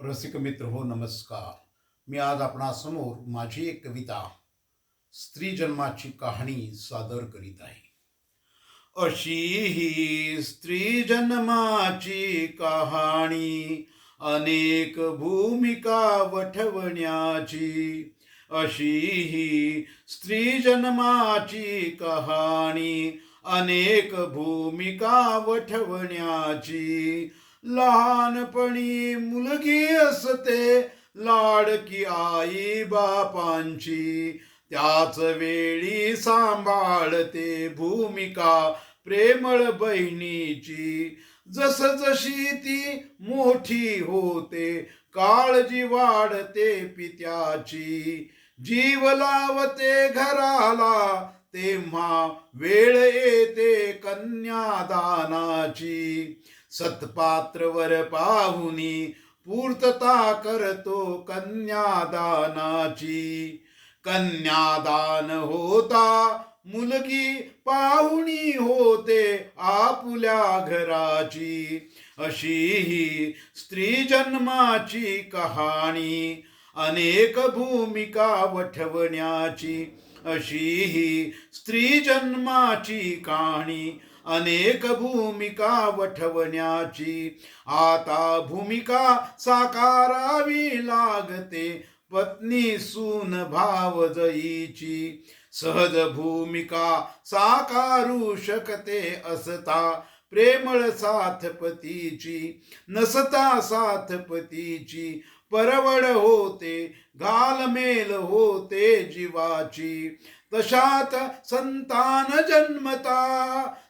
रसिक मित्र हो नमस्कार. मी आज आपणासमोर माझी एक कविता स्त्री जन्माची कहाणी सादर करीत आहे. अशी ही स्त्री जन्माची कहाणी अनेक भूमिका वठवण्याची. अशी ही स्त्री जन्माची कहाणी अनेक भूमिका वठवण्याची. लहानपणी मुलगी असते लाडकी आई बापांची. त्याच वेळी सांभाळते भूमिका प्रेमळ बहिणीची. जस जशी ती मोठी होते काळजी वाढते पित्याची. जीव लावते घराला तेव्हा वेळ येते कन्यादानाची. सत्पात्रवर पाहुनी पूर्तता करतो कन्यादानाची. कन्यादान होता मुलगी पाहुणी होते आपुल्या घराची. अशी ही स्त्री जन्माची कहाणी अनेक भूमिका वठवण्याची. अशी ही स्त्री जन्माची कहाणी अनेक भूमिका वठवण्याची. आता भूमिका साकारावी लागते. पत्नी सून भावजईची सहज भूमिका साकारू शकते असता. प्रेमळ साथ पतीची नसता साथ पतीची परवड होते घालमेल होते जीवाची. तशात संतान जन्मता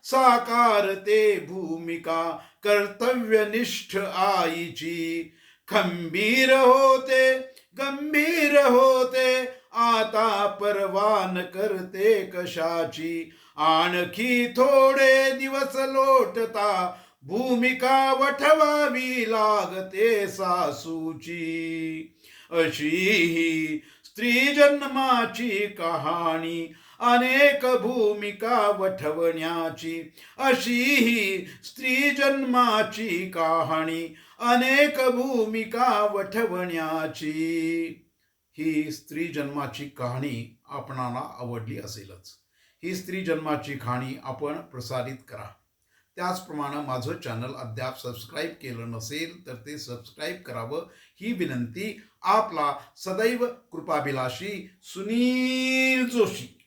साकारते भूमिका कर्तव्यनिष्ठ आईची. खंबीर होते गंभीर होते आता परवान करते कशाची? आणखी थोडे दिवस लोटता भूमिका वठवावी लागते सासूची. अशी ही स्त्री जन्माची कहाणी अनेक भूमिका वठवण्याची. अशी ही स्त्री जन्माची कहाणी. अनेक भूमिका वठवण्याची. ही स्त्री जन्माची कहाणी आपणाला आवडली असेलच. ही स्त्री जन्माची कहाणी आपण प्रसारित करा. त्याचप्रमाणे माझं चॅनल अद्याप सबस्क्राईब केलं नसेल तर ते सबस्क्राईब करावं. ही विनंती आपला सदैव कृपाभिलाषी सुनील जोशी.